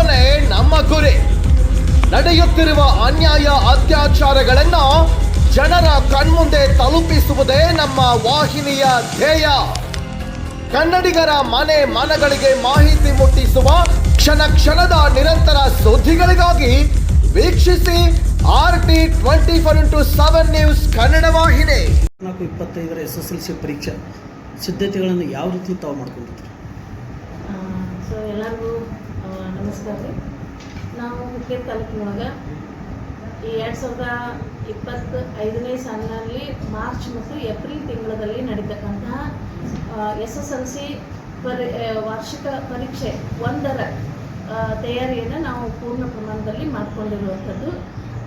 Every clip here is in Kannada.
ಗೆಲ್ಲುವನೇ ನಮ್ಮ ಗುರಿ. ನಡೆಯುತ್ತಿರುವ ಅನ್ಯಾಯ ಅತ್ಯಾಚಾರಗಳನ್ನ ಜನರ ಕಣ್ಮುಂದೆ ತಲುಪಿಸುವುದೇ ನಮ್ಮ ವಾಹಿನಿಯ ಧ್ಯೇಯ. ಕನ್ನಡಿಗರ ಮನೆ ಮನಗಳಿಗೆ ಮಾಹಿತಿ ಮುಟ್ಟಿಸುವ ಕ್ಷಣ ಕ್ಷಣದ ನಿರಂತರ ಸುದ್ದಿಗಳಿಗಾಗಿ ವೀಕ್ಷಿಸಿ R T twenty four into seven news Kannada ವಾಹಿನಿ. ನಾಲ್ಕು ಇಪ್ಪತ್ತೈದರ ಎಸ್ ಎಸ್ ಎಲ್ ಸಿ ಪರೀಕ್ಷೆ ಸಿದ್ಧತೆಗಳನ್ನು ಯಾವ ರೀತಿ ತಾವು ಮಾಡ್ಕೊಂಡಿದ್ದೀರಿ? ಸೊ ಎಲ್ಲರಿಗೂ ನಮಸ್ಕಾರ ರೀ. ನಾವು ಹುಕ್ಕೇರಿ ತಾಲೂಕಿನೊಳಗೆ ಈ ಎರಡು ಸಾವಿರದ ಇಪ್ಪತ್ತು ಐದನೇ ಸಾಲಿನಲ್ಲಿ ಮಾರ್ಚ್ ಮತ್ತು ಏಪ್ರಿಲ್ ತಿಂಗಳಲ್ಲಿ ನಡೀತಕ್ಕಂತಹ ಎಸ್ ಎಸ್ ಎಲ್ ಸಿ ಪರಿ ವಾರ್ಷಿಕ ಪರೀಕ್ಷೆ ಒಂದರ ತಯಾರಿಯನ್ನು ನಾವು ಪೂರ್ಣ ಪ್ರಮಾಣದಲ್ಲಿ ಮಾಡಿಕೊಂಡಿರುವಂಥದ್ದು.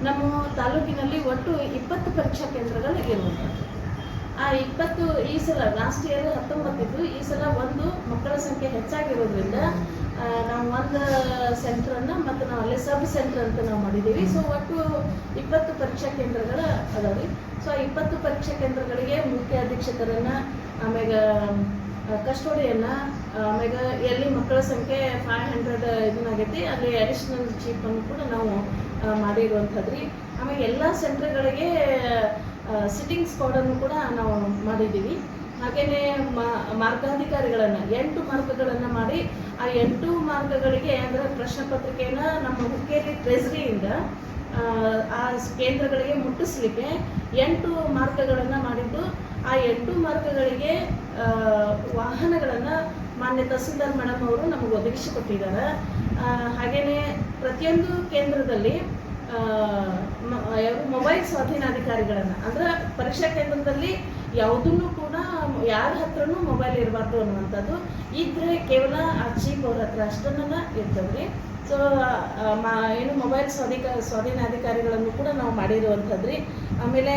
ನಮ್ಮ ತಾಲೂಕಿನಲ್ಲಿ ಒಟ್ಟು ಇಪ್ಪತ್ತು ಪರೀಕ್ಷಾ ಕೇಂದ್ರಗಳು ಇರುವಂಥದ್ದು ಆ ಇಪ್ಪತ್ತು ಈ ಸಲ, ಲಾಸ್ಟ್ ಇಯರ್ ಹತ್ತೊಂಬತ್ತಿದ್ದು ಈ ಸಲ ಒಂದು ಮಕ್ಕಳ ಸಂಖ್ಯೆ ಹೆಚ್ಚಾಗಿರೋದ್ರಿಂದ ನಾವು ಒಂದು ಸೆಂಟ್ರನ್ನು ಮತ್ತು ನಾವು ಅಲ್ಲೇ ಸಬ್ ಸೆಂಟರ್ ಅಂತ ನಾವು ಮಾಡಿದ್ದೀವಿ ಸೊ ಒಟ್ಟು ಇಪ್ಪತ್ತು ಪರೀಕ್ಷಾ ಕೇಂದ್ರಗಳ ಅದಾವೆ ಸೊ ಆ ಇಪ್ಪತ್ತು ಪರೀಕ್ಷಾ ಕೇಂದ್ರಗಳಿಗೆ ಮುಖ್ಯ ಅಧೀಕ್ಷಕರನ್ನ ಆಮ್ಯಾಗ ಕಸ್ಟೋಡಿಯನ್ನ ಆಮ್ಯಾಗ ಎಲ್ಲಿ ಮಕ್ಕಳ ಸಂಖ್ಯೆ ಫೈವ್ ಹಂಡ್ರೆಡ್ ಇದನ್ನಾಗೈತಿ ಅಲ್ಲಿ ಅಡಿಷನಲ್ ಚೀಫ್ ಅನ್ನು ಕೂಡ ನಾವು ಆ, ಮಾಡಿರುವಂಥದ್ದು ರೀ. ಆಮೇಲೆ ಎಲ್ಲ ಸೆಂಟರ್ಗಳಿಗೆ ಸಿಟ್ಟಿಂಗ್ ಸ್ಕ್ವಾಡನ್ನು ಕೂಡ ನಾವು ಮಾಡಿದ್ದೀವಿ ಹಾಗೆಯೇ ಮಾರ್ಗಾಧಿಕಾರಿಗಳನ್ನು ಎಂಟು ಮಾರ್ಗಗಳನ್ನು ಮಾಡಿ ಆ ಎಂಟು ಮಾರ್ಗಗಳಿಗೆ ಅಂದರೆ ಪ್ರಶ್ನೆ ಪತ್ರಿಕೆಯನ್ನು ನಮ್ಮ ಹುಕ್ಕೇರಿ ಟ್ರೆಸರಿಯಿಂದ ಆ, ಕೇಂದ್ರಗಳಿಗೆ ಮುಟ್ಟಿಸ್ಲಿಕ್ಕೆ ಎಂಟು ಮಾರ್ಗಗಳನ್ನು ಮಾಡಿದ್ದು ಆ ಎಂಟು ಮಾರ್ಗಗಳಿಗೆ ವಾಹನಗಳನ್ನು ಮಾನ್ಯ ತಹಸೀಲ್ದಾರ್ ಮೇಡಮ್ ಅವರು ನಮಗೆ ಒದಗಿಸಿಕೊಟ್ಟಿದ್ದಾರೆ ಹಾಗೆಯೇ ಪ್ರತಿಯೊಂದು ಕೇಂದ್ರದಲ್ಲಿ ಮೊಬೈಲ್ ಸ್ವಾಧೀನಾಧಿಕಾರಿಗಳನ್ನು ಅಂದ್ರೆ ಪರೀಕ್ಷಾ ಕೇಂದ್ರದಲ್ಲಿ ಯಾವುದನ್ನು ಕೂಡ ಯಾರ ಹತ್ರನೂ ಮೊಬೈಲ್ ಇರಬಾರ್ದು ಅನ್ನುವಂಥದ್ದು ಇದ್ರೆ ಕೇವಲ ಆ ಚೀಫ್ ಅವ್ರ ಹತ್ರ ಅಷ್ಟನ್ನ ಇರ್ತದ್ರಿ. ಸೊ ಏನು ಮೊಬೈಲ್ ಸ್ವಾಧೀಕ ಸ್ವಾಧೀನಾಧಿಕಾರಿಗಳನ್ನು ಕೂಡ ನಾವು ಮಾಡಿರುವಂಥದ್ದು ರೀ ಆಮೇಲೆ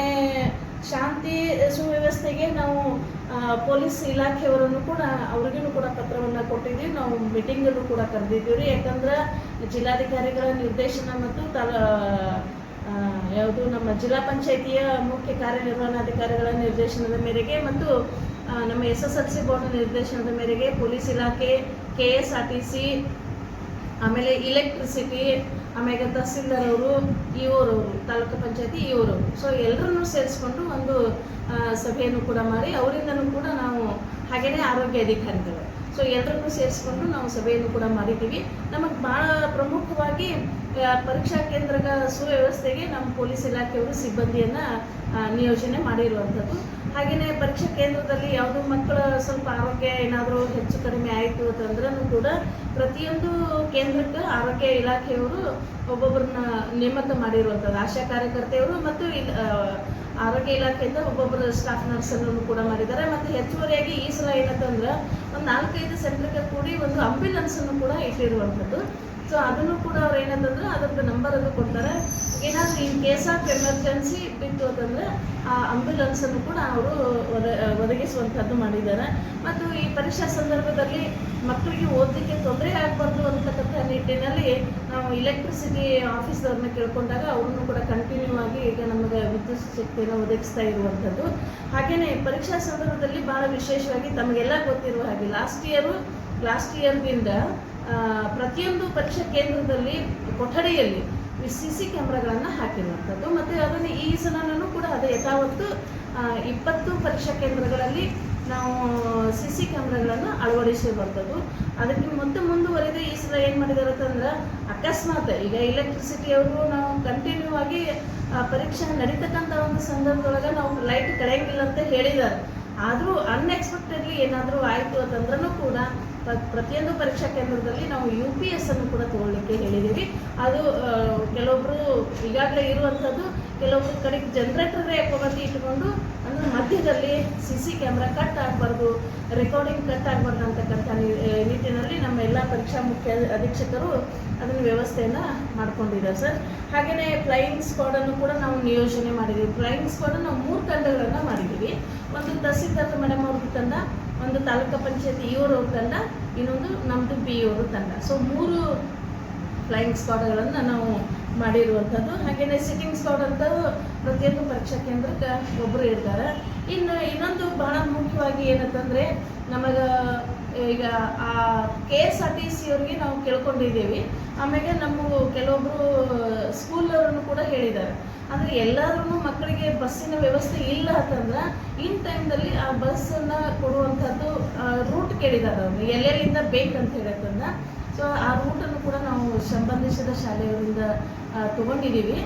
ಶಾಂತಿ ಸುವ್ಯವಸ್ಥೆಗೆ ನಾವು ಪೊಲೀಸ್ ಇಲಾಖೆಯವರನ್ನು ಕೂಡ ಅವ್ರಿಗೂ ಕೂಡ ಪತ್ರವನ್ನು ಕೊಟ್ಟಿದ್ದೀವಿ ನಾವು ಮೀಟಿಂಗನ್ನು ಕೂಡ ಕರೆದಿದ್ದೀವಿ ರೀ ಯಾಕಂದ್ರೆ ಜಿಲ್ಲಾಧಿಕಾರಿಗಳ ನಿರ್ದೇಶನ ಮತ್ತು ತಲ ಯಾವುದು ನಮ್ಮ ಜಿಲ್ಲಾ ಪಂಚಾಯಿತಿಯ ಮುಖ್ಯ ಕಾರ್ಯನಿರ್ವಹಣಾಧಿಕಾರಿಗಳ ನಿರ್ದೇಶನದ ಮೇರೆಗೆ ಮತ್ತು ನಮ್ಮ S S L C board ನಿರ್ದೇಶನದ ಮೇರೆಗೆ ಪೊಲೀಸ್ ಇಲಾಖೆ K S R T C ಆಮೇಲೆ ಇಲೆಕ್ಟ್ರಿಸಿಟಿ, ಆಮೇಲೆ ತಹಸೀಲ್ದಾರ್ ಅವರು ಇವರು ತಾಲೂಕು ಪಂಚಾಯತಿ ಇವರು ಸೊ ಎಲ್ಲರನ್ನೂ ಸೇರಿಸ್ಕೊಂಡು ಒಂದು ಸಭೆಯನ್ನು ಕೂಡ ಮಾಡಿ, ಅವರಿಂದನೂ ಕೂಡ ನಾವು ಹಾಗೆಯೇ ಆರೋಗ್ಯ ಅಧಿಕಾರಿಗಳು. ಸೊ ಎಲ್ಲರನ್ನೂ ಸೇರಿಸ್ಕೊಂಡು ನಾವು ಸಭೆಯನ್ನು ಕೂಡ ಮಾಡಿದ್ದೀವಿ. ನಮಗೆ ಭಾಳ ಪ್ರಮುಖವಾಗಿ ಪರೀಕ್ಷಾ ಕೇಂದ್ರದ ಸುವ್ಯವಸ್ಥೆಗೆ ನಮ್ಮ ಪೊಲೀಸ್ ಇಲಾಖೆಯವರು ಸಿಬ್ಬಂದಿಯನ್ನು ನಿಯೋಜನೆ ಮಾಡಿರುವಂಥದ್ದು. ಹಾಗೆಯೇ ಪರೀಕ್ಷಾ ಕೇಂದ್ರದಲ್ಲಿ ಯಾವುದೋ ಮಕ್ಕಳ ಸ್ವಲ್ಪ ಆರೋಗ್ಯ ಏನಾದರೂ ಹೆಚ್ಚು ಕಡಿಮೆ ಆಯಿತು ಅಂತಂದ್ರೂ ಕೂಡ ಪ್ರತಿಯೊಂದು ಕೇಂದ್ರಕ್ಕೆ ಆರೋಗ್ಯ ಇಲಾಖೆಯವರು ಒಬ್ಬೊಬ್ಬರನ್ನ ನೇಮಕ ಮಾಡಿರುವಂಥದ್ದು. ಆಶಾ ಕಾರ್ಯಕರ್ತೆಯವರು ಮತ್ತು ಆರೋಗ್ಯ ಇಲಾಖೆಯಿಂದ ಒಬ್ಬೊಬ್ಬರ ಸ್ಟಾಫ್ ನರ್ಸನ್ನು ಕೂಡ ಮಾಡಿದ್ದಾರೆ. ಮತ್ತು ಹೆಚ್ಚುವರಿಯಾಗಿ ಈ ಸಲ ಏನಂತಂದ್ರೆ ಒಂದು ನಾಲ್ಕೈದು ಸೆಂಟ್ರಿಗೆ ಕೂಡಿ ಒಂದು ಅಂಬ್ಯುಲೆನ್ಸನ್ನು ಕೂಡ ಇಟ್ಟಿರುವಂಥದ್ದು. ಸೊ ಅದನ್ನು ಕೂಡ ಅವ್ರು ಏನಂತಂದ್ರೆ ಅದರದ್ದು ನಂಬರ್ ಅನ್ನು ಕೊಡ್ತಾರೆ. ಏನಾದರೂ ಇನ್ ಕೇಸ್ ಆಫ್ ಎಮರ್ಜೆನ್ಸಿ ಬಿತ್ತು ಅಂತಂದ್ರೆ ಆ ಅಂಬ್ಯುಲೆನ್ಸನ್ನು ಕೂಡ ಅವರು ಒದ ಒದಗಿಸುವಂಥದ್ದು ಮಾಡಿದ್ದಾರೆ. ಮತ್ತು ಈ ಪರೀಕ್ಷಾ ಸಂದರ್ಭದಲ್ಲಿ ಮಕ್ಕಳಿಗೆ ಓದಲಿಕ್ಕೆ ತೊಂದರೆ ಆಗಬಾರ್ದು ಅಂತಕ್ಕಂಥ ನಿಟ್ಟಿನಲ್ಲಿ ನಾವು ಇಲೆಕ್ಟ್ರಿಸಿಟಿ ಆಫೀಸರ್ನ ಕೇಳ್ಕೊಂಡಾಗ ಅವ್ರನ್ನು ಕೂಡ ಕಂಟಿನ್ಯೂ ಆಗಿ ಈಗ ನಮಗೆ ವಿದ್ಯುತ್ ಶಕ್ತಿಯನ್ನು ಒದಗಿಸ್ತಾ ಇರುವಂಥದ್ದು ಹಾಗೆಯೇ ಪರೀಕ್ಷಾ ಸಂದರ್ಭದಲ್ಲಿ ಭಾಳ ವಿಶೇಷವಾಗಿ ತಮಗೆಲ್ಲ ಗೊತ್ತಿರುವ ಹಾಗೆ ಲಾಸ್ಟ್ ಇಯರು ಲಾಸ್ಟ್ ಇಯರ್ದಿಂದ ಪ್ರತಿಯೊಂದು ಪರೀಕ್ಷಾ ಕೇಂದ್ರದಲ್ಲಿ ಕೊಠಡಿಯಲ್ಲಿ ಸಿ ಸಿ ಕ್ಯಾಮ್ರಾಗಳನ್ನು ಹಾಕಿರುವಂಥದ್ದು. ಮತ್ತು ಅದನ್ನು ಈ ಸಲನೂ ಕೂಡ ಅದು ಯಥಾವತ್ತು ಇಪ್ಪತ್ತು ಪರೀಕ್ಷಾ ಕೇಂದ್ರಗಳಲ್ಲಿ ನಾವು ಸಿ ಸಿ ಕ್ಯಾಮ್ರಾಗಳನ್ನು ಅಳವಡಿಸಿರುವಂಥದ್ದು ಅದಕ್ಕೆ ಮತ್ತೆ ಮುಂದುವರೆದು ಈ ಸಲ ಏನು ಮಾಡಿದಾರೆ ಅಂತಂದ್ರೆ ಅಕಸ್ಮಾತ್ ಈಗ ಎಲೆಕ್ಟ್ರಿಸಿಟಿ ಅವರು ನಾವು ಕಂಟಿನ್ಯೂ ಆಗಿ ಪರೀಕ್ಷೆ ನಡೀತಕ್ಕಂಥ ಒಂದು ಸಂದರ್ಭದೊಳಗೆ ನಾವು ಲೈಟ್ ಕಡೆಯಂಗಿಲ್ಲ ಅಂತ ಹೇಳಿದ್ದಾರೆ. ಆದರೂ ಅನ್ಎಕ್ಸ್ಪೆಕ್ಟೆಡ್ಲಿ ಏನಾದರೂ ಆಯಿತು ಅಂತಂದ್ರೂ ಕೂಡ ಪ್ರ- ಪ್ರತಿಯೊಂದು ಪರೀಕ್ಷಾ ಕೇಂದ್ರದಲ್ಲಿ ನಾವು ಯು ಪಿ ಎಸ್ ಅನ್ನು ಕೂಡ ತಗೊಳ್ಳಿಕ್ಕೆ ಹೇಳಿದ್ದೀವಿ ಅದು ಕೆಲವೊಬ್ಬರು ಈಗಾಗಲೇ ಇರುವಂಥದ್ದು ಕೆಲವೊಬ್ರು ಕಡೆಗೆ ಜನರೇಟರ್ ಬಂದು ಇಟ್ಕೊಂಡು ಮಧ್ಯದಲ್ಲಿ ಸಿ ಸಿ ಕ್ಯಾಮ್ರಾ ಕಟ್ ಆಗಬಾರ್ದು ರೆಕಾರ್ಡಿಂಗ್ ಕಟ್ ಆಗಬಾರ್ದು ಅಂತಕ್ಕಂಥ ನಿಟ್ಟಿನಲ್ಲಿ ನಮ್ಮ ಎಲ್ಲ ಪರೀಕ್ಷಾ ಮುಖ್ಯ ಅಧೀಕ್ಷಕರು ಅದನ್ನು ವ್ಯವಸ್ಥೆಯನ್ನು ಮಾಡ್ಕೊಂಡಿದ್ದಾರೆ ಸರ್. ಹಾಗೆಯೇ ಫ್ಲೈಯಿಂಗ್ ಸ್ಕ್ವಾಡನ್ನು ಕೂಡ ನಾವು ನಿಯೋಜನೆ ಮಾಡಿದ್ದೀವಿ. ಫ್ಲೈಯಿಂಗ್ ಸ್ಕ್ವಾಡನ್ನು ನಾವು ಮೂರು ತಂಡಗಳನ್ನು ಮಾಡಿದ್ದೀವಿ. ಒಂದು ತಹಸೀಲ್ದಾರ್ ಮೇಡಮ್ ಅವ್ರದ್ದು ತಂಡ, ಒಂದು ತಾಲೂಕು ಪಂಚಾಯತ್ ಇವ್ರವ್ರ ತಂಡ, ಇನ್ನೊಂದು ನಮ್ಮದು ಬಿ ಇವರು ತಂಡ. ಸೊ ಮೂರು ಫ್ಲೈಯಿಂಗ್ ಸ್ಕ್ವಾಡ್ಗಳನ್ನು ನಾವು ಮಾಡಿರುವಂಥದ್ದು ಹಾಗೆಯೇ ಸಿಟ್ಟಿಂಗ್ ಸ್ಕ್ವಾಡ್ ಅಂತ ಪ್ರತಿಯೊಂದು ಪರೀಕ್ಷಾ ಕೇಂದ್ರಕ್ಕೆ ಒಬ್ಬರು ಇರ್ತಾರೆ. ಇನ್ನು ಇನ್ನೊಂದು ಬಹಳ ಮುಖ್ಯವಾಗಿ ಏನಂತಂದರೆ, ನಮಗೆ ಈಗ ಆ K S R T C ಅವ್ರಿಗೆ ನಾವು ಕೇಳ್ಕೊಂಡಿದ್ದೀವಿ. ಆಮೇಲೆ ನಮ್ಮ ಕೆಲವೊಬ್ಬರು ಸ್ಕೂಲವ್ರನ್ನು ಕೂಡ ಹೇಳಿದ್ದಾರೆ. ಅಂದರೆ ಎಲ್ಲಾದ್ರೂ ಮಕ್ಕಳಿಗೆ ಬಸ್ಸಿನ ವ್ಯವಸ್ಥೆ ಇಲ್ಲ ಅಂತಂದ್ರೆ ಇನ್ ಟೈಮ್ದಲ್ಲಿ ಆ ಬಸ್ಸನ್ನು ಕೊಡುವಂಥದ್ದು ರೂಟ್ ಕೇಳಿದ್ದಾರೆ ಅವರು. ಎಲ್ಲೆಲ್ಲಿಂದ ಬೇಕಂತ ಹೇಳತ್ತಂದ್ರೆ ಸೊ ಆ ರೂಟನ್ನು ಕೂಡ ನಾವು ಸಂಬಂಧಿಸಿದ ಶಾಲೆಗಳಿಂದ ತಗೊಂಡಿದ್ದೀವಿ.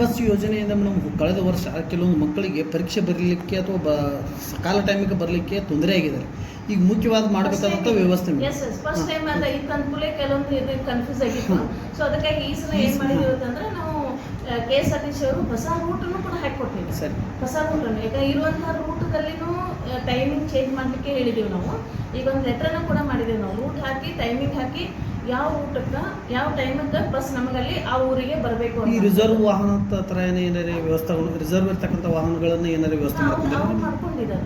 ಬಸ್ ಯೋಜನೆಯಿಂದ ಮೇಡಮ್ ಕಳೆದ ವರ್ಷ ಕೆಲವೊಂದು ಮಕ್ಕಳಿಗೆ ಪರೀಕ್ಷೆ ಬರಲಿಕ್ಕೆ ಅಥವಾ ಬ ಸಕಾಲ ಟೈಮಿಗೆ ಬರಲಿಕ್ಕೆ ತೊಂದರೆ ಆಗಿದೆ. ಈಗ ಮುಖ್ಯವಾದ ಮಾಡಬೇಕಾದಂಥ ವ್ಯವಸ್ಥೆ madam S S first time ಅದ. ಇತ್ತು ಅಂದ್ಕೂಲೆ ಕೆಲವೊಂದು ಇದು ಕನ್ಫ್ಯೂಸ್ ಆಗಿತ್ತು. ಸೊ ಅದಕ್ಕಾಗಿ ಈ ಸಲ ಏನ್ ಮಾಡಿದೀವಿ ಅಂತಂದ್ರೆ ನಾವು K S R T C ಅವರು ಹೊಸ ರೂಟನ್ನು ಕೂಡ ಹಾಕಿಕೊಟ್ಟಿದ್ದೆ ಸರ್. ಹೊಸ ರೂಟನ್ನು ಈಗ ಇರುವಂತಹ ರೂಟದಲ್ಲಿನೂ ಟೈಮಿಂಗ್ ಚೇಂಜ್ ಮಾಡಲಿಕ್ಕೆ ಹೇಳಿದ್ದೀವಿ ನಾವು. ಈಗ ಒಂದು ಲೆಟರ್ನ ಕೂಡ ಮಾಡಿದ್ದೀವಿ ನಾವು. ರೂಟ್ ಹಾಕಿ ಟೈಮಿಂಗ್ ಹಾಕಿ ಯಾವ ರೂಟಕ್ಕೆ ಯಾವ ಟೈಮಕ್ಕೆ ಬಸ್ ನಮಗಲ್ಲಿ ಆ ಊರಿಗೆ ಬರಬೇಕು ಈ ರಿಸರ್ವ್ ವಾಹನ ಹತ್ರ ಥರ ಏನಾರೇ ವ್ಯವಸ್ಥೆಗಳು ರಿಸರ್ವ್ ಇರ್ತಕ್ಕಂಥ ವಾಹನಗಳನ್ನು ಏನಾರ ವ್ಯವಸ್ಥೆ ಮಾಡ್ಕೊಂಡಿದ್ದಾರೆ.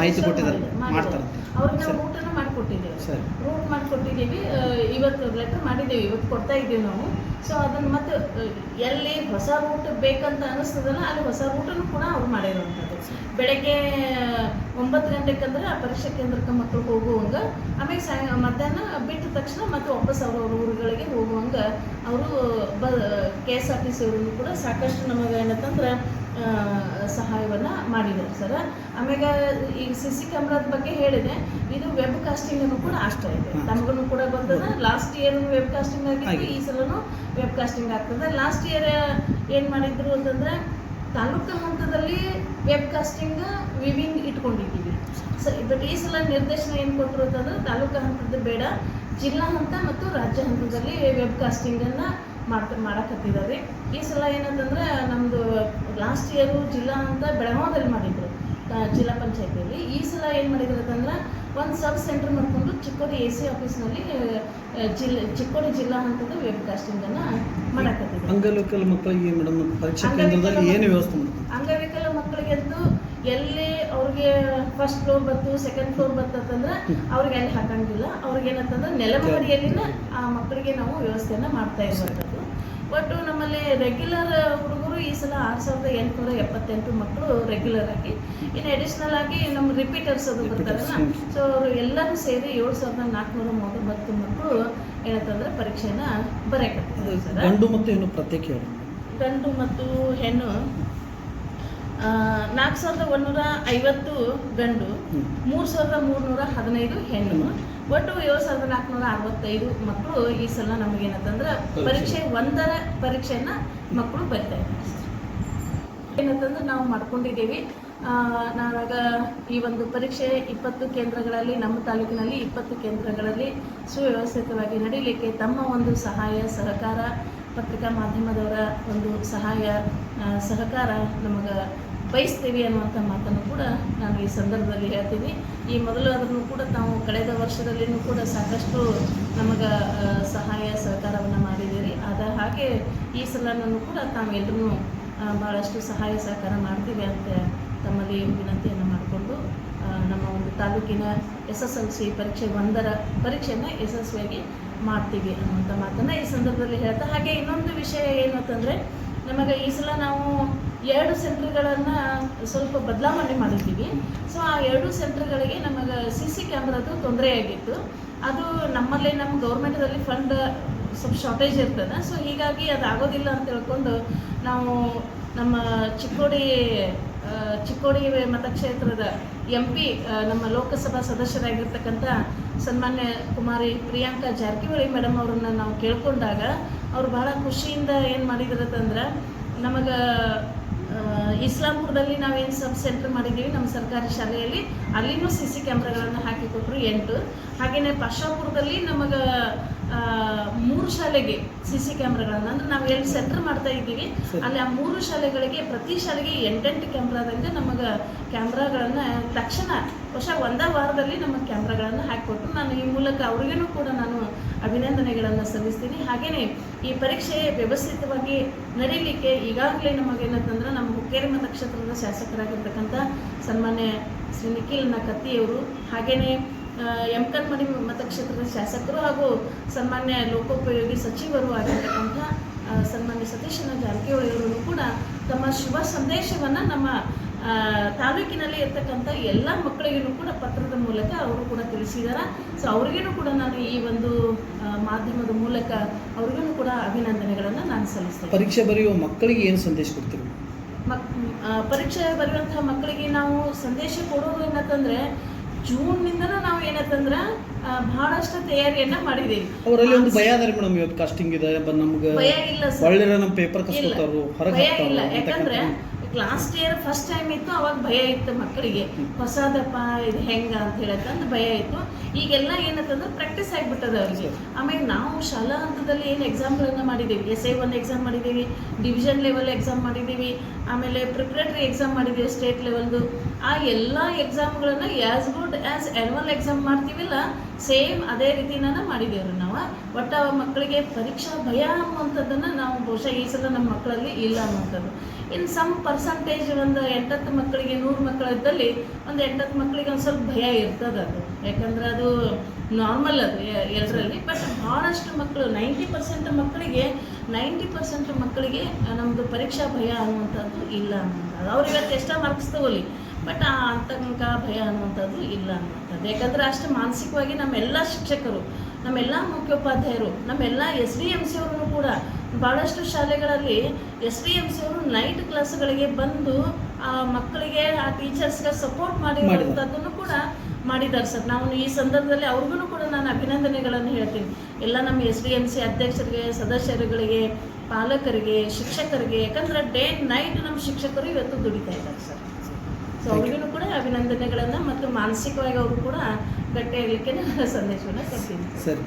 ಮಾಹಿತಿ ಕೊಟ್ಟಿದ್ದಾರೆ. ಮಾಡ್ತಾರೆ. ಅವ್ರಿಗೆ ನಾವು. ರೂಟನ್ನು ಮಾಡಿಕೊಟ್ಟಿದ್ದೇವೆ. ರೂಟ್ ಮಾಡಿಕೊಟ್ಟಿದ್ದೀವಿ. ಇವತ್ತು ಲೆಟರ್ ಮಾಡಿದ್ದೀವಿ. ಇವತ್ತು ಕೊಡ್ತಾ ಇದ್ದೀವಿ ನಾವು. ಸೊ ಅದನ್ನು ಮತ್ತೆ ಎಲ್ಲಿ ಹೊಸ ರೂಟ್ ಬೇಕಂತ ಅನಿಸ್ತದಲ್ಲ, ಅಲ್ಲಿ ಹೊಸ ರೂಟನ್ನು ಕೂಡ ಅವ್ರು ಮಾಡಿರುವಂಥದ್ದು. ಬೆಳಗ್ಗೆ ಒಂಬತ್ತು ಗಂಟೆಗಂದ್ರೆ ಆ ಪರೀಕ್ಷಾ ಕೇಂದ್ರಕ್ಕೆ ಮಕ್ಕಳು ಹೋಗುವಂಗ, ಆಮೇಲೆ ಸಾಯ ಮಧ್ಯಾಹ್ನ ಬಿಟ್ಟ ತಕ್ಷಣ ಮತ್ತೆ ವಾಪಸ್ ಅವ್ರವ್ರ ಊರುಗಳಿಗೆ ಹೋಗುವಂಗ, ಅವರು, ಬ, K S R T C ಕೂಡ ಸಾಕಷ್ಟು ನಮಗೆ ಏನಂತಂದ್ರೆ ಸಹಾಯವನ್ನು ಮಾಡಿದ್ದಾರೆ ಸರ್. ಆಮೇಲೆ ಈಗ ಸಿ ಸಿ ಕ್ಯಾಮ್ರಾದ ಬಗ್ಗೆ ಹೇಳಿದೆ. ಇದು ವೆಬ್ ಕಾಸ್ಟಿಂಗನ್ನು ಕೂಡ ಅಷ್ಟೇ ಇದೆ. ನಮಗೂ ಕೂಡ ಬಂದದ. ಲಾಸ್ಟ್ ಇಯರ್ ವೆಬ್ ಕಾಸ್ಟಿಂಗ್ ಆಗಿತ್ತು. ಈ ಸಲನು ವೆಬ್ ಕಾಸ್ಟಿಂಗ್ ಆಗ್ತದೆ. ಲಾಸ್ಟ್ ಇಯರ್ ಏನು ಮಾಡಿದ್ರು ಅಂತಂದ್ರೆ ತಾಲೂಕು ಹಂತದಲ್ಲಿ ವೆಬ್ ಕಾಸ್ಟಿಂಗ್ ವಿವಿಂಗ್ ಇಟ್ಕೊಂಡಿದ್ದೀವಿ. ಸೊ ಬಟ್ ಈ ಸಲ ನಿರ್ದೇಶನ ಏನು ಕೊಟ್ಟರು ಅಂತಂದ್ರೆ ತಾಲೂಕು ಹಂತದ ಬೇಡ ಜಿಲ್ಲಾ ಹಂತ ಮತ್ತು ರಾಜ್ಯ ಹಂತದಲ್ಲಿ ವೆಬ್ ಕಾಸ್ಟಿಂಗನ್ನು ಮಾಡ್ತ ಮಾಡಕತ್ತಿದ್ದಾರೆ. ಈ ಸಲ ಏನಂತಂದ್ರೆ ನಮ್ಮದು ಲಾಸ್ಟ್ ಇಯರು ಜಿಲ್ಲಾ ಅಂತ ಬೆಳಗಾವದಲ್ಲಿ ಮಾಡಿದ್ರು ಜಿಲ್ಲಾ ಪಂಚಾಯತಿಯಲ್ಲಿ ಈ ಸಲ ಏನು ಮಾಡಿದ್ರು ಅಂತಂದ್ರೆ ಒಂದು ಸಬ್ ಸೆಂಟರ್ ಮಾಡಿಕೊಂಡು ಚಿಕ್ಕೋಡಿ ಎ ಸಿ ಆಫೀಸ್ನಲ್ಲಿ ಜಿಲ್ಲೆ ಚಿಕ್ಕೋಡಿ ಜಿಲ್ಲಾ ಹಂತದ ವೆಬ್ ಕಾಸ್ಟಿಂಗನ್ನು ಮಾಡಕತ್ತಿದ್ರು. ಅಂಗವಿಕಲ ಮಕ್ಕಳಿಗೆ ಮೇಡಮ್ ಪರೀಕ್ಷಾ ಕೇಂದ್ರದಲ್ಲಿ ಏನು ವ್ಯವಸ್ಥೆ ಅಂಗವಿಕಲ ಮಕ್ಕಳಿಗೆಂದು ಎಲ್ಲಿ ಅವ್ರಿಗೆ ಫಸ್ಟ್ ಫ್ಲೋರ್ ಬತ್ತು ಸೆಕೆಂಡ್ ಫ್ಲೋರ್ ಬತ್ತು ಅಂತಂದ್ರೆ ಅವ್ರಿಗೆ ಅಲ್ಲಿ ಹಾಕಂಗಿಲ್ಲ. ಅವ್ರಿಗೆ ಏನಂತಂದ್ರೆ ನೆಲಮಹಡಿಯಲ್ಲಿನ ಆ ಮಕ್ಕಳಿಗೆ ನಾವು ವ್ಯವಸ್ಥೆಯನ್ನ ಮಾಡ್ತಾ ಇರುವಂಥದ್ದು ಒಟ್ಟು ನಮ್ಮಲ್ಲಿ ರೆಗ್ಯುಲರ್ ಹುಡುಗರು ಈ ಸಲ ಆರು ಸಾವಿರದ ಎಂಟುನೂರ ಎಪ್ಪತ್ತೆಂಟು ಮಕ್ಕಳು ರೆಗ್ಯುಲರ್ ಆಗಿ. ಇನ್ನು ಅಡಿಷ್ನಲ್ ಆಗಿ ನಮ್ಮ ರಿಪೀಟರ್ಸ್ ಅದು ಬರ್ತಾರಲ್ಲ. ಸೊ ಅವರು ಎಲ್ಲರೂ ಸೇರಿ ಏಳು ಸಾವಿರದ ನಾಲ್ಕುನೂರ ಮೂವತ್ತೊಂಬತ್ತು ಮಕ್ಕಳು ಏನಂತಂದ್ರೆ ಪರೀಕ್ಷೆನ ಬರೆಯಕತ್ತೆ ಸರ್. ಗಂಡು ಮತ್ತು ಹೆಣ್ಣು ಪ್ರತ್ಯೇಕ ಗಂಡು ಮತ್ತು ಹೆಣ್ಣು. ನಾಲ್ಕು ಸಾವಿರದ ಒಂದೂರ ಐವತ್ತು ಗಂಡು. ಮೂರು ಸಾವಿರದ ಮೂರುನೂರ ಹದಿನೈದು ಹೆಣ್ಣು. ಒಟ್ಟು ಏಳು ಸಾವಿರದ ನಾಲ್ಕುನೂರ ಅರವತ್ತೈದು ಮಕ್ಕಳು ಈ ಸಲ ನಮಗೇನಂತಂದ್ರೆ ಪರೀಕ್ಷೆ. ಒಂದರ ಪರೀಕ್ಷೆಯನ್ನ ಮಕ್ಕಳು ಬರಿತಾ ಇದ್ದಾರೆ. ಏನಂತಂದ್ರೆ ನಾವು ಮಾಡ್ಕೊಂಡಿದ್ದೀವಿ. ಆ, ನಾವಾಗ ಈ ಒಂದು ಪರೀಕ್ಷೆ ಇಪ್ಪತ್ತು ಕೇಂದ್ರಗಳಲ್ಲಿ ನಮ್ಮ ತಾಲೂಕಿನಲ್ಲಿ ಇಪ್ಪತ್ತು ಕೇಂದ್ರಗಳಲ್ಲಿ ಸುವ್ಯವಸ್ಥಿತವಾಗಿ ನಡೀಲಿಕ್ಕೆ ತಮ್ಮ ಒಂದು ಸಹಾಯ ಸಹಕಾರ ಪತ್ರಿಕಾ ಮಾಧ್ಯಮದವರ ಒಂದು ಸಹಾಯ ಸಹಕಾರ ನಮಗೆ ಬಯಸ್ತೀವಿ ಅನ್ನುವಂಥ ಮಾತನ್ನು ಕೂಡ ನಾನು ಈ ಸಂದರ್ಭದಲ್ಲಿ ಹೇಳ್ತೀನಿ. ಈ ಮೊದಲು ಅದನ್ನು ಕೂಡ ತಾವು ಕಳೆದ ವರ್ಷದಲ್ಲಿಯೂ ಕೂಡ ಸಾಕಷ್ಟು ನಮಗೆ ಸಹಾಯ, ಸಹಕಾರವನ್ನು ಮಾಡಿದ್ದೀರಿ. ಅದ ಹಾಗೆ ಈ ಸಲನೂ ಕೂಡ ತಾವೆಲ್ಲರೂ ಭಾಳಷ್ಟು ಸಹಾಯ, ಸಹಕಾರ ಮಾಡ್ತೀವಿ ಅಂತ ತಮ್ಮಲ್ಲಿ ವಿನಂತಿಯನ್ನು ಮಾಡಿಕೊಂಡು ನಮ್ಮ ಒಂದು ತಾಲೂಕಿನ ಎಸ್ ಎಸ್ ಎಲ್ ಸಿ ಪರೀಕ್ಷೆ ಒಂದರ ಪರೀಕ್ಷೆಯನ್ನು ಯಶಸ್ವಿಯಾಗಿ ಮಾಡ್ತೀವಿ ಅನ್ನುವಂಥ ಮಾತನ್ನು ಈ ಸಂದರ್ಭದಲ್ಲಿ ಹೇಳ್ತಾ. ಹಾಗೆ ಇನ್ನೊಂದು ವಿಷಯ ಏನು ಅಂತಂದರೆ ನಮಗೆ ಈ ಸಲ ನಾವು ಎರಡು ಸೆಂಟ್ರ್ಗಳನ್ನು ಸ್ವಲ್ಪ ಬದಲಾವಣೆ ಮಾಡಿದ್ದೀವಿ. ಸೊ ಆ ಎರಡು ಸೆಂಟ್ರ್ಗಳಿಗೆ ನಮಗೆ ಸಿ ಸಿ ಕ್ಯಾಮ್ರಾದು ತೊಂದರೆಯಾಗಿತ್ತು ಅದು ನಮ್ಮಲ್ಲಿ ನಮ್ಮ ಗೌರ್ಮೆಂಟದಲ್ಲಿ ಫಂಡ್ ಸ್ವಲ್ಪ ಶಾರ್ಟೇಜ್ ಇರ್ತದೆ. ಸೊ ಹೀಗಾಗಿ ಅದು ಆಗೋದಿಲ್ಲ ಅಂತ ತಿಳ್ಕೊಂಡು ನಾವು ನಮ್ಮ ಚಿಕ್ಕೋಡಿ ಚಿಕ್ಕೋಡಿ ಮತಕ್ಷೇತ್ರದ ಎಂ ಪಿ ನಮ್ಮ ಲೋಕಸಭಾ ಸದಸ್ಯರಾಗಿರ್ತಕ್ಕಂಥ ಸನ್ಮಾನ್ಯ ಕುಮಾರಿ ಪ್ರಿಯಾಂಕಾ ಜಾರಕಿಹೊಳಿ ಮೇಡಮ್ ಅವರನ್ನು ನಾವು ಕೇಳ್ಕೊಂಡಾಗ ಅವ್ರು ಬಹಳ ಖುಷಿಯಿಂದ ಏನು ಮಾಡಿದ್ರಂತಂದ್ರೆ ನಮಗೆ ಇಸ್ಲಾಂಪುರದಲ್ಲಿ ನಾವೇನು ಸಬ್ ಸೆಂಟರ್ ಮಾಡಿದ್ದೀವಿ ನಮ್ಮ ಸರ್ಕಾರಿ ಶಾಲೆಯಲ್ಲಿ ಅಲ್ಲಿನೂ ಸಿ ಸಿ ಕ್ಯಾಮ್ರಾಗಳನ್ನು ಹಾಕಿಕೊಟ್ರು ಎಂಟು. ಹಾಗೆಯೇ ಪಾಶಾಪುರದಲ್ಲಿ ನಮಗೆ ಮೂರು ಶಾಲೆಗೆ ಸಿ ಸಿ ಕ್ಯಾಮ್ರಾಗಳನ್ನು ಅಂದ್ರೆ ನಾವು ಎಲ್ಲಿ ಸೆಂಟರ್ ಮಾಡ್ತಾ ಇದ್ದೀವಿ ಅಲ್ಲಿ ಆ ಮೂರು ಶಾಲೆಗಳಿಗೆ ಪ್ರತಿ ಶಾಲೆಗೆ ಎಂಟೆಂಟು ಕ್ಯಾಮ್ರಾದಂಗೆ ನಮಗೆ ಕ್ಯಾಮ್ರಾಗಳನ್ನು ತಕ್ಷಣ ಹೊಸ ಒಂದೇ ವಾರದಲ್ಲಿ ನಮಗೆ ಕ್ಯಾಮ್ರಾಗಳನ್ನು ಹಾಕಿಕೊಟ್ರು ನಾನು ಈ ಮೂಲಕ ಅವ್ರಿಗೇನು ಕೂಡ ನಾನು ಅಭಿನಂದನೆಗಳನ್ನು ಸಲ್ಲಿಸ್ತೀನಿ. ಹಾಗೆಯೇ ಈ ಪರೀಕ್ಷೆ ವ್ಯವಸ್ಥಿತವಾಗಿ ನಡೀಲಿಕ್ಕೆ ಈಗಾಗಲೇ ನಮಗೇನಂತಂದ್ರೆ ನಮ್ಮ ಹುಕ್ಕೇರಿ ಮತಕ್ಷೇತ್ರದ ಶಾಸಕರಾಗಿರ್ತಕ್ಕಂಥ ಸನ್ಮಾನ್ಯ ಶ್ರೀ ನಿಖಿಲ್ ಕತ್ತಿಯವರು ಹಾಗೆಯೇ ಎಮ್ಕನ್ಮಡಿ ಮತಕ್ಷೇತ್ರದ ಶಾಸಕರು ಹಾಗೂ ಸನ್ಮಾನ್ಯ ಲೋಕೋಪಯೋಗಿ ಸಚಿವರು ಆಗಿರ್ತಕ್ಕಂಥ ಸನ್ಮಾನ್ಯ ಸತೀಶನ ಜಾರಕಿಹೊಳಿಯವರು ಕೂಡ ತಮ್ಮ ಶುಭ ಸಂದೇಶವನ್ನು ನಮ್ಮ ತಾಲೂಕಿನಲ್ಲಿ ಇರ್ತಕ್ಕಂಥ ಎಲ್ಲ ಮಕ್ಕಳಿಗೂ ಕೂಡ ಪತ್ರದ ಮೂಲಕ ಅವರು ಕೂಡ ತಿಳಿಸಿದಾರ. ಸೊ ಅವ್ರಿಗೂ ಕೂಡ ನಾನು ಈ ಒಂದು ಮಾಧ್ಯಮದ ಮೂಲಕ ಅವ್ರಿಗೂ ಕೂಡ ಅಭಿನಂದನೆಗಳನ್ನು ನಾನು ಸಲ್ಲಿಸ್ತೇನೆ. ಪರೀಕ್ಷೆ ಬರೆಯುವ ಮಕ್ಕಳಿಗೆ ಏನು ಸಂದೇಶ ಕೊಡ್ತೀವಿ ಮಕ್ ಪರೀಕ್ಷೆ ಬರೆಯುವಂತಹ ಮಕ್ಕಳಿಗೆ ನಾವು ಸಂದೇಶ ಕೊಡೋದು ಏನಂತಂದ್ರೆ ಜೂನ್ನಿಂದನೂ ನಾವು ಏನಂತಂದ್ರೆ ಬಹಳಷ್ಟು ತಯಾರಿಯನ್ನ ಮಾಡಿದ್ದೀವಿ ಅವರಲ್ಲಿ ಒಂದು ಭಯ ಅದ ಮೇಡಮ್ ಇವತ್ತು ಕಾಸ್ಟಿಂಗ್ ಇದೆ ನಮ್ಗೆ ಭಯ ಇಲ್ಲ ಸರ್. ಒಳ್ಳೆ ನಮ್ಮ ಪೇಪರ್. ಕಸ್ಕೊತಾರು ಹೊರಗೆ ಭಯ ಇಲ್ಲ. ಯಾಕಂದ್ರೆ ಲಾಸ್ಟ್ ಇಯರ್ ಫಸ್ಟ್ ಟೈಮ್ ಇತ್ತು, ಅವಾಗ ಭಯ ಇತ್ತು ಮಕ್ಕಳಿಗೆ. ಹೊಸದಪ್ಪ, ಇದು ಹೆಂಗ ಅಂತ ಹೇಳತ್ತಂದು ಭಯ ಇತ್ತು. ಈಗೆಲ್ಲ ಏನಂತಂದ್ರೆ ಪ್ರಾಕ್ಟೀಸ್ ಆಗಿಬಿಟ್ಟದ ಅವ್ರಿಗೆ. ಆಮೇಲೆ ನಾವು ಶಾಲಾ ಹಂತದಲ್ಲಿ ಏನು ಎಕ್ಸಾಮ್ಗಳನ್ನು ಮಾಡಿದ್ದೀವಿ ಎಸ್ ಐ ಒನ್ ಎಕ್ಸಾಮ್ ಮಾಡಿದ್ದೀವಿ ಡಿವಿಷನ್ ಲೆವೆಲ್ ಎಕ್ಸಾಮ್ ಮಾಡಿದ್ದೀವಿ ಆಮೇಲೆ ಪ್ರಿಪ್ರೇಟರಿ ಎಕ್ಸಾಮ್ ಮಾಡಿದ್ದೀವಿ ಸ್ಟೇಟ್ ಲೆವೆಲ್ದು ಆ ಎಲ್ಲ ಎಕ್ಸಾಮ್ಗಳನ್ನು as good as annual exam ಮಾಡ್ತೀವಿಲ್ಲ same ಅದೇ ರೀತಿನ ಮಾಡಿದ್ದೀವಿ ನಾವು. ಒಟ್ಟು ಮಕ್ಕಳಿಗೆ ಪರೀಕ್ಷಾ ಭಯ ಅನ್ನುವಂಥದ್ದನ್ನು ನಾವು ಬಹುಶಃ ಈ ಸಲ ನಮ್ಮ ಮಕ್ಕಳಲ್ಲಿ ಇಲ್ಲ ಅನ್ನುವಂಥದ್ದು. ಇನ್ನು ಸಮ್ ಪರ್ಸಂಟೇಜ್ ಒಂದು ಎಂಟತ್ತು ಮಕ್ಕಳಿಗೆ, ನೂರು ಮಕ್ಕಳಿದ್ದಲ್ಲಿ ಒಂದು ಎಂಟತ್ತು ಮಕ್ಕಳಿಗೆ ಒಂದು ಸ್ವಲ್ಪ ಭಯ ಇರ್ತದೆ ಅದು. ಯಾಕಂದ್ರೆ ಅದು ನಾರ್ಮಲ್ ಅದು ಎಲ್ಲರಲ್ಲಿ ಬಟ್ ಭಾಳಷ್ಟು ಮಕ್ಕಳು ನೈಂಟಿ ಪರ್ಸೆಂಟ್ ಮಕ್ಕಳಿಗೆ, ನೈಂಟಿ ಪರ್ಸೆಂಟ್ ಮಕ್ಕಳಿಗೆ ನಮ್ಮದು ಪರೀಕ್ಷಾ ಭಯ ಅನ್ನುವಂಥದ್ದು ಇಲ್ಲ ಅನ್ನುವಂಥದ್ದು. ಅವ್ರು ಇವತ್ತು ಎಷ್ಟೋ ಮಾರ್ಕ್ಸ್ ತಗೋಲಿ ಬಟ್ ಆ ಅಂತಂಕ ಭಯ ಅನ್ನುವಂಥದ್ದು ಇಲ್ಲ ಅನ್ನುವಂಥದ್ದು. ಯಾಕಂದ್ರೆ ಅಷ್ಟು ಮಾನಸಿಕವಾಗಿ ನಮ್ಮೆಲ್ಲ ಶಿಕ್ಷಕರು, ನಮ್ಮೆಲ್ಲ ಮುಖ್ಯೋಪಾಧ್ಯಾಯರು, ನಮ್ಮೆಲ್ಲ ಎಸ್ ಡಿ ಎಂ ಸಿ ಅವರು ಕೂಡ ಭಾಳಷ್ಟು ಶಾಲೆಗಳಲ್ಲಿ ಎಸ್ ಡಿ ಎಂ ಸಿ ಅವರು ನೈಟ್ ಕ್ಲಾಸ್ಗಳಿಗೆ ಬಂದು ಆ ಮಕ್ಕಳಿಗೆ ಆ ಟೀಚರ್ಸ್ಗೆ ಸಪೋರ್ಟ್ ಮಾಡಿರುವಂಥದ್ದನ್ನು ಕೂಡ ಮಾಡಿದ್ದಾರೆ ಸರ್. ನಾವು ಈ ಸಂದರ್ಭದಲ್ಲಿ ಅವ್ರಿಗೂ ಕೂಡ ನಾನು ಅಭಿನಂದನೆಗಳನ್ನು ಹೇಳ್ತೀನಿ. ಎಲ್ಲ ನಮ್ಮ ಎಸ್ ಡಿ ಎಂ ಸಿ ಅಧ್ಯಕ್ಷರಿಗೆ ಸದಸ್ಯರುಗಳಿಗೆ ಪಾಲಕರಿಗೆ ಶಿಕ್ಷಕರಿಗೆ ಯಾಕಂದ್ರೆ ಡೇ ನೈಟ್ ನಮ್ಮ ಶಿಕ್ಷಕರು ಇವತ್ತು ದುಡಿತಾ ಇದ್ದಾರೆ ಸರ್. ಸೊ ಅವ್ರಿಗೂ ಕೂಡ ಅಭಿನಂದನೆಗಳನ್ನು ಮತ್ತು ಮಾನಸಿಕವಾಗಿ ಅವರು ಕೂಡ ಗಟ್ಟಿಯಾಗಲಿಕ್ಕೆ ನಾನು ಸಂದೇಶವನ್ನು ಕೊಡ್ತೀನಿ. ಸರಿ